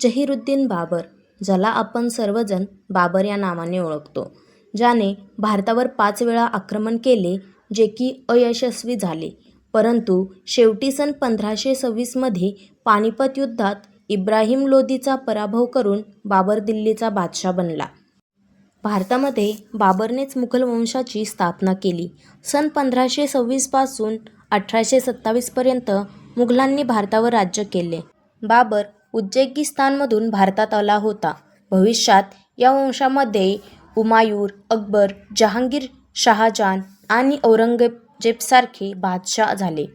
जहीरुद्दीन बाबर, ज्याला आपण सर्वजण बाबर या नावाने ओळखतो, ज्याने भारतावर पाच वेळा आक्रमण केले जे की अयशस्वी झाले. परंतु शेवटी सन पंधराशे सव्वीसमध्ये पानिपत युद्धात इब्राहिम लोदीचा पराभव करून बाबर दिल्लीचा बादशाह बनला. भारतामध्ये बाबरनेच मुघल वंशाची स्थापना केली. सन पंधराशे सव्वीसपासून अठराशे सत्तावीसपर्यंत मुघलांनी भारतावर राज्य केले. बाबर उज्बेकिस्तानमधून भारतात आला होता. भविष्यात या वंशामध्ये हुमायूर, अकबर, जहांगीर, शहाजहान आणि औरंगजेबसारखे बादशाह झाले.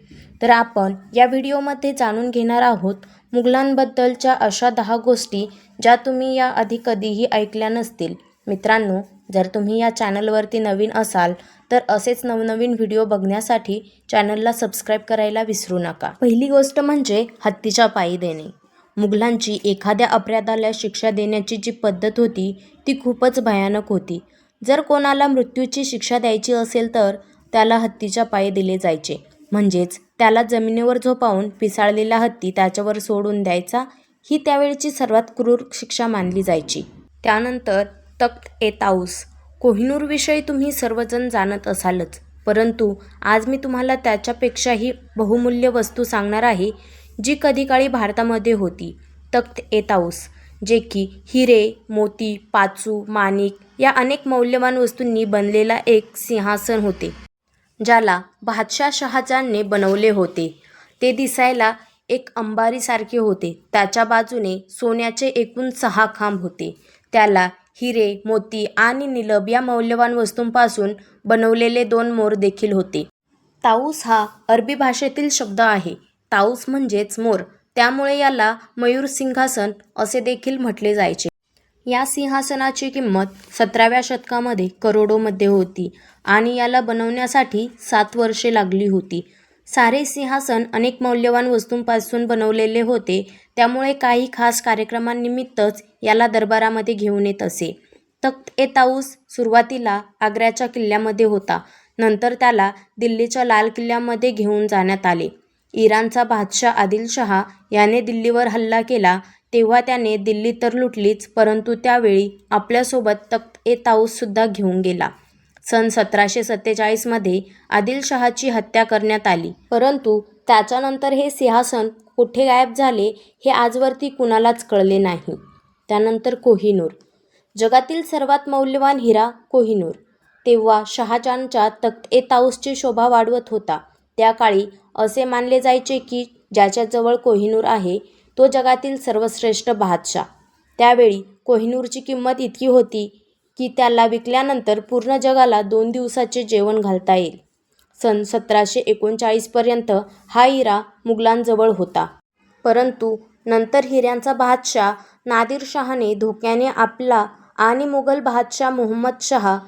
तर आपण या व्हिडिओमध्ये जाणून घेणार आहोत मुघलांबद्दलच्या अशा दहा गोष्टी ज्या तुम्ही या आधी कधीही ऐकल्या नसतील. मित्रांनो, जर तुम्ही या चॅनलवरती नवीन असाल तर असेच नवनवीन व्हिडिओ बघण्यासाठी चॅनलला सबस्क्राईब करायला विसरू नका. पहिली गोष्ट म्हणजे हत्तीच्या पायी देणे. मुघलांची एखाद्या अपराधाला शिक्षा देण्याची जी पद्धत होती ती खूपच भयानक होती. जर कोणाला मृत्यूची शिक्षा द्यायची असेल तर त्याला हत्तीच्या पायी दिले जायचे. म्हणजेच त्याला जमिनीवर झोपावून पिसाळलेला हत्ती त्याच्यावर सोडून द्यायचा ही त्यावेळची सर्वात क्रूर शिक्षा मानली जायची. त्यानंतर तख्त-ए-ताऊस. कोहिनूरविषयी तुम्ही सर्वजण जाणत असालच, परंतु आज मी तुम्हाला त्याच्यापेक्षाही बहुमूल्य वस्तू सांगणार आहे जी कधी काळी भारतामध्ये होती. तख्त एताऊस जे की हिरे, मोती, पाचू, माणिक या अनेक मौल्यवान वस्तूंनी बनलेला एक सिंहासन होते. ज्याला बादशाह शहाजहानने बनवले होते. ते दिसायला एक अंबारीसारखे होते. त्याच्या बाजूने सोन्याचे एकूण सहा खांब होते. त्याला हिरे, मोती आणि निलभ या मौल्यवान वस्तूंपासून बनवलेले दोन मोर देखील होते. ताऊस हा अरबी भाषेतील शब्द आहे. ताऊस म्हणजेच मोर, त्यामुळे याला मयूर सिंहासन असे देखील म्हटले जायचे. या सिंहासनाची किंमत सतराव्या शतकामध्ये करोडोमध्ये होती आणि याला बनवण्यासाठी सात वर्षे लागली होती. सारे सिंहासन अनेक मौल्यवान वस्तूंपासून बनवलेले होते, त्यामुळे काही खास कार्यक्रमांनिमित्तच याला दरबारामध्ये घेऊन येत असे. तख्त-ए-ताऊस सुरुवातीला आग्र्याच्या किल्ल्यामध्ये होता. नंतर त्याला दिल्लीच्या लाल किल्ल्यामध्ये घेऊन जाण्यात आले. इराणचा बादशाह आदिलशहा याने दिल्लीवर हल्ला केला तेव्हा त्याने दिल्ली तर लुटलीच परंतु त्यावेळी आपल्यासोबत तख्त ए ताऊससुद्धा घेऊन गेला. सन सतराशे सत्तेचाळीसमध्ये आदिलशहाची हत्या करण्यात आली. परंतु त्याच्यानंतर हे सिंहासन कुठे गायब झाले हे आजवरती कुणालाच कळले नाही. त्यानंतर कोहिनूर. जगातील सर्वात मौल्यवान हिरा कोहिनूर तेव्हा शहाजहानच्या तख्त-ए-ताऊसची शोभा वाढवत होता. त्या काळी असे मानले जायचे की ज्याच्याजवळ कोहिनूर आहे तो जगातील सर्वश्रेष्ठ बादशाह त्यावेळी कोहिनूरची किंमत इतकी होती की त्याला विकल्यानंतर पूर्ण जगाला दोन दिवसाचे जेवण घालता येईल. सन सतराशे एकोणचाळीसपर्यंत हा हिरा मुघलांजवळ होता. परंतु नंतर हिऱ्यांचा बादशहा नादिरशहाने धोक्याने आपला आणि मुघल बादशाह मोहम्मद शहा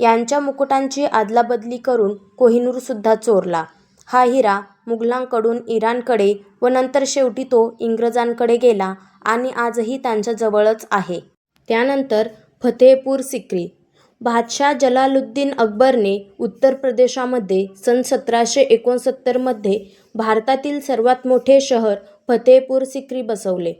यांच्या मुकुटांची अदलाबदली करून कोहिनूरसुद्धा चोरला. हा हिरा मुघलांकडून इराणकडे व नंतर शेवटी तो इंग्रजांकडे गेला आणि आजही त्यांच्या जवळच आहे. त्यानंतर फतेहपूर सिक्री. बादशाह जलालुद्दीन अकबरने उत्तर प्रदेशामध्ये सन सतराशे एकोणसत्तरमध्ये भारतातील सर्वात मोठे शहर फतेहपूर सिक्री बसवले.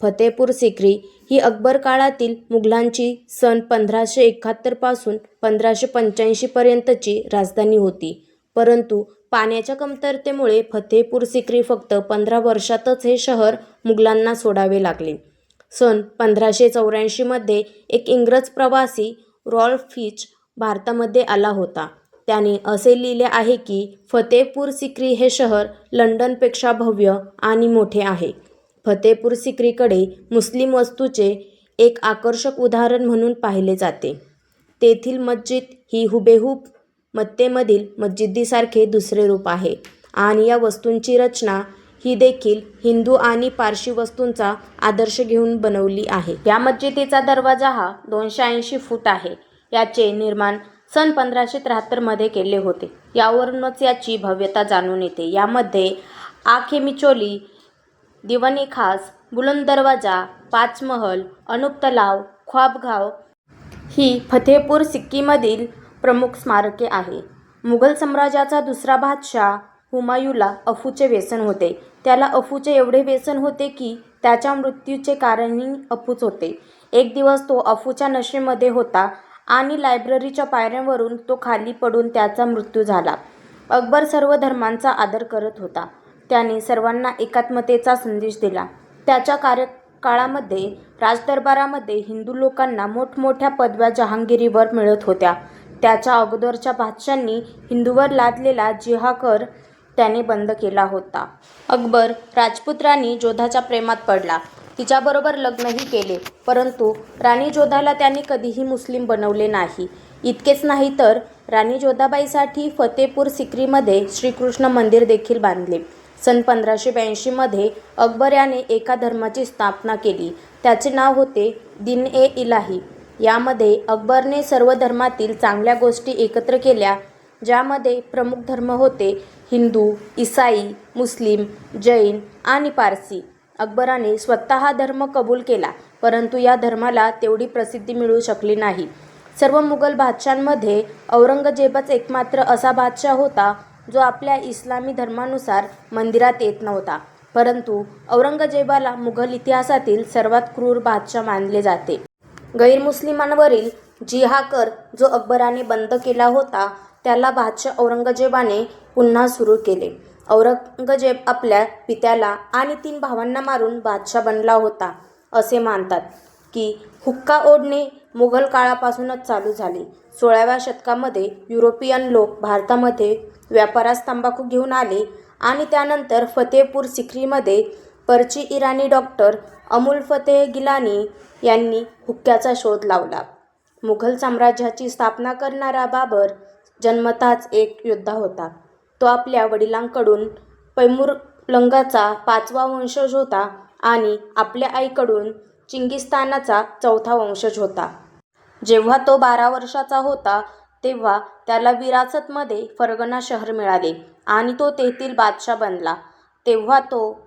फतेहपूर सिक्री ही अकबर काळातील मुघलांची सन पंधराशे एकाहत्तरपासून पंधराशे पंच्याऐंशी पर्यंतची राजधानी होती. परंतु पाण्याच्या कमतरतेमुळे फतेहपूर सिक्री फक्त पंधरा वर्षातच हे शहर मुघलांना सोडावे लागले. सन पंधराशे चौऱ्याऐंशीमध्ये एक इंग्रज प्रवासी रॉल्फ फिच भारतामध्ये आला होता. त्याने असे लिहिले आहे की फतेहपूर सिक्री हे शहर लंडनपेक्षा भव्य आणि मोठे आहे. फतेहपूर सिक्रीकडे मुस्लिम वस्तूचे एक आकर्षक उदाहरण म्हणून पाहिले जाते. तेथील मस्जिद ही हुबेहूब मत्तेमधील मस्जिदीसारखे दुसरे रूप आहे आणि या वस्तूंची रचना ही देखील हिंदू आणि पारशी वस्तूंचा आदर्श घेऊन बनवली आहे. या मस्जिदीचा दरवाजा हा दोनशे ऐंशी फूट आहे. याचे निर्माण सन पंधराशे त्र्याहत्तरमध्ये केले होते. यावरूनच याची भव्यता जाणून येते. यामध्ये आख-ए-मिचौली, खास बुलंद दरवाजा, पाच महल, तलाव, ख्वाबगाव ही फतेहपूर सिक्कीमधील प्रमुख स्मारके आहे. मुघल साम्राज्याचा दुसरा बादशाह हुमायूला अफूचे व्यसन होते. त्याला अफूचे एवढे व्यसन होते की त्याच्या मृत्यूचे कारणही अफूच होते. एक दिवस तो अफूच्या नशेमध्ये होता आणि लायब्ररीच्या पायऱ्यांवरून तो खाली पडून त्याचा मृत्यू झाला. अकबर सर्व धर्मांचा आदर करत होता. त्याने सर्वांना एकात्मतेचा संदेश दिला. त्याच्या कार्यकाळामध्ये राजदरबारामध्ये हिंदू लोकांना मोठमोठ्या पदव्या जहांगीरीवर मिळत होत्या. त्याच्या अगोदरच्या बादशांनी हिंदूवर लादलेला जिहा कर त्याने बंद केला होता. अकबर राजपूत राणी जोधाच्या प्रेमात पडला. तिच्याबरोबर लग्नही केले परंतु राणी जोधाला त्याने कधीही मुस्लिम बनवले नाही. इतकेच नाही तर राणी जोधाबाईसाठी फतेपूर सिक्रीमध्ये श्रीकृष्ण मंदिर देखील बांधले. सन पंधराशे ब्याऐंशीमध्ये अकबर याने एका धर्माची स्थापना केली. त्याचे नाव होते दिन ए इलाही. यामध्ये अकबरने सर्व धर्मातील चांगल्या गोष्टी एकत्र केल्या ज्यामध्ये प्रमुख धर्म होते हिंदू इसाई मुस्लिम जैन आणि पारसी. अकबराने स्वतः हा धर्म कबूल केला परंतु या धर्माला तेवढी प्रसिद्धी मिळू शकली नाही. सर्व मुघल बादशांमध्ये औरंगजेबच एकमात्र असा बादशाह होता जो आपल्या इस्लामी धर्मानुसार मंदिरात येत नव्हता. परंतु औरंगजेबाला मुघल इतिहासातील सर्वात क्रूर बादशाह मानले जाते. गैरमुस्लिमांवरील जिहा कर जो अकबराने बंद केला होता त्याला बादशाह औरंगजेबाने पुन्हा सुरू केले. औरंगजेब आपल्या पित्याला आणि तीन भावांना मारून बादशाह बनला होता असे मानतात की हुक्का ओढणे मुघल काळापासूनच चालू झाले. सोळाव्या शतकामध्ये युरोपियन लोक भारतामध्ये व्यापारास तंबाखू घेऊन आले आणि त्यानंतर फतेहपूर सिक्रीमध्ये पर्ची इराणी डॉक्टर अमूल फतेह गिलानी यांनी हुक्क्याचा शोध लावला. मुघल साम्राज्याची स्थापना करणारा बाबर जन्मताच एक योद्धा होता. तो आपल्या वडिलांकडून पैमुरलंगाचा पाचवा वंशज होता आणि आपल्या आईकडून चिंगिस्तानाचा चौथा वंशज होता. जेव्हा तो बारा वर्षाचा होता तेव्हा त्याला विरासतमध्ये फरगना शहर मिळाले आणि तो तेथील बादशाह बनला. तेव्हा तो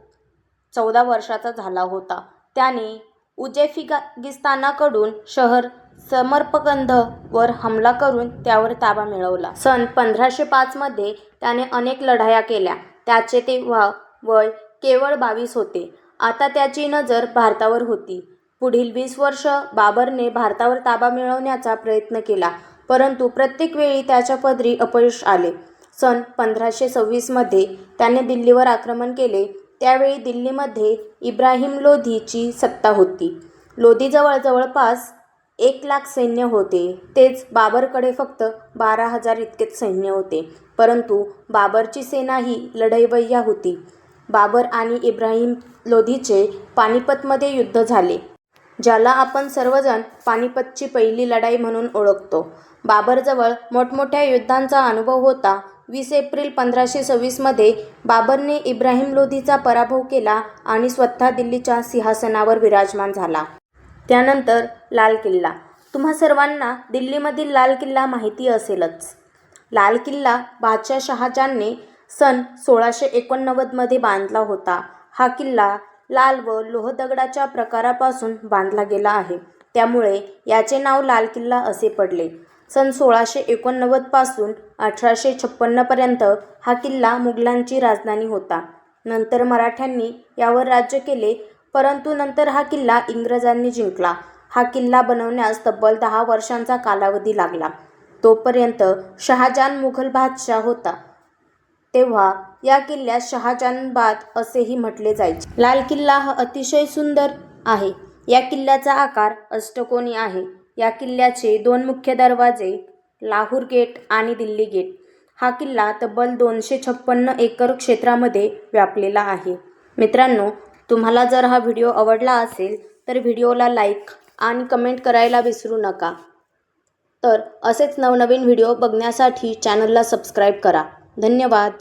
चौदा वर्षाचा झाला होता. त्याने उजेफिगिस्तानाकडून शहर समरपकंद वर हमला करून त्यावर ताबा मिळवला. सन पंधराशे पाचमध्ये त्याने अनेक लढाया केल्या. त्याचे तेव्हा वय केवळ बावीस होते. आता त्याची नजर भारतावर होती. पुढील वीस वर्ष बाबरने भारतावर ताबा मिळवण्याचा प्रयत्न केला परंतु प्रत्येक वेळी त्याच्या पदरी अपयश आले. सन पंधराशे सव्वीसमध्ये त्याने दिल्लीवर आक्रमण केले. त्यावेळी दिल्लीमध्ये इब्राहिम लोधीची सत्ता होती. लोधीजवळ जवळपास एक लाख सैन्य होते. तेच बाबरकडे फक्त बारा हजार इतकेच सैन्य होते. परंतु बाबरची सेना ही लढैवय्या होती. बाबर आणि इब्राहिम लोधीचे पानिपतमध्ये युद्ध झाले ज्याला आपण सर्वजण पानिपतची पहिली लढाई म्हणून ओळखतो. बाबरजवळ मोठमोठ्या युद्धांचा अनुभव होता वीस एप्रिल पंधराशे सव्वीसमध्ये बाबरने इब्राहिम लोधीचा पराभव केला आणि स्वतः दिल्लीच्या सिंहासनावर विराजमान झाला. त्यानंतर लाल किल्ला. तुम्हा सर्वांना दिल्लीमधील लाल किल्ला माहिती असेलच. लाल किल्ला बादशाह शहाजहानने सन सोळाशे एकोणनव्वदमध्ये बांधला होता. हा किल्ला लाल व लोहदगडाच्या प्रकारापासून बांधला गेला आहे. त्यामुळे याचे नाव लाल किल्ला असे पडले. सन सोळाशे एकोणनव्वदपासून अठराशे छप्पन्नपर्यंत हा किल्ला मुघलांची राजधानी होता. नंतर मराठ्यांनी यावर राज्य केले परंतु नंतर हा किल्ला इंग्रजांनी जिंकला. हा किल्ला बनवण्यास तब्बल दहा वर्षांचा कालावधी लागला. तोपर्यंत शहाजहान मुघल बादशाह होता. तेव्हा या किल्ल्यास शहाजहानबाद असेही म्हटले जायचे. लाल किल्ला हा अतिशय सुंदर आहे. या किल्ल्याचा आकार अष्टकोनी आहे. या किल्ल्याचे दोन मुख्य दरवाजे लाहूर गेट आणि दिल्ली गेट. हा किल्ला तब्बल दोनशे छप्पन्न एकर क्षेत्रामध्ये व्यापलेला आहे. मित्रांनो तुम्हाला जर हा व्हिडिओ आवडला असेल तर व्हिडिओला लाईक आणि कमेंट करायला विसरू नका. तर असेच नवनवीन व्हिडिओ बघण्यासाठी चॅनलला सबस्क्राईब करा. धन्यवाद.